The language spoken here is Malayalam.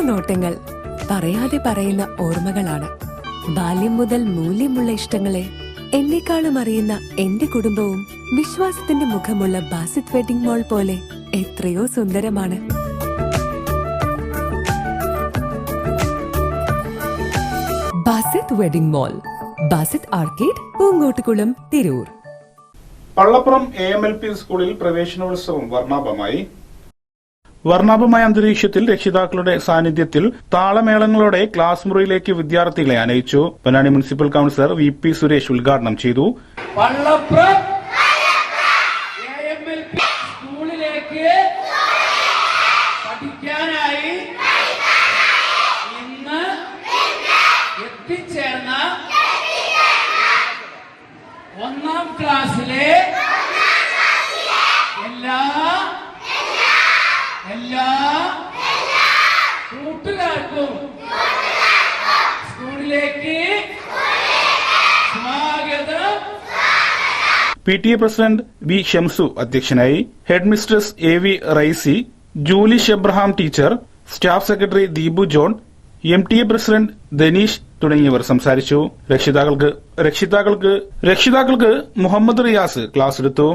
നോട്ടങ്ങൾ പറയാതെ പറയുന്ന ഓർമ്മകളാണ്. ബാല്യം മുതൽ മൂല്യമുള്ള ഇഷ്ടങ്ങളെ എന്നെക്കാളും അറിയുന്ന എന്റെ കുടുംബവും വിശ്വാസത്തിന്റെ മുഖമുള്ള ബാസിത് വെഡിംഗ് മോൾ പോലെ എത്രയോ സുന്ദരമാണ്. Basith wedding mall Basith arcade Poongottukulam Tirur. Pallappuram A M L P സ്കൂളിൽ പ്രവേശനോത്സവം വർണാഭമായി. വർണാഭമായ അന്തരീക്ഷത്തിൽ രക്ഷിതാക്കളുടെ സാന്നിധ്യത്തിൽ താളമേളങ്ങളോടെ ക്ലാസ് മുറിയിലേക്ക് വിദ്യാർത്ഥികളെ അനയിച്ചു Ponnani municipal councillor V P Suresh ഉദ്ഘാടനം ചെയ്തു. ഒന്നാം ക്ലാസ്സിലെ കൂട്ടുകാർക്കും സ്കൂളിലേക്ക് സ്വാഗതം. P T A president V Shamsu അധ്യക്ഷനായി head mistress A V Raisy Julie Abraham teacher staff secretary Deepu John M T A president Dhaneesh തുടങ്ങിയവർ സംസാരിച്ചു. രക്ഷിതാക്കൾക്ക് രക്ഷിതാക്കൾക്ക് രക്ഷിതാക്കൾക്ക് മുഹമ്മദ് റിയാസ് ക്ലാസ് എടുത്തു.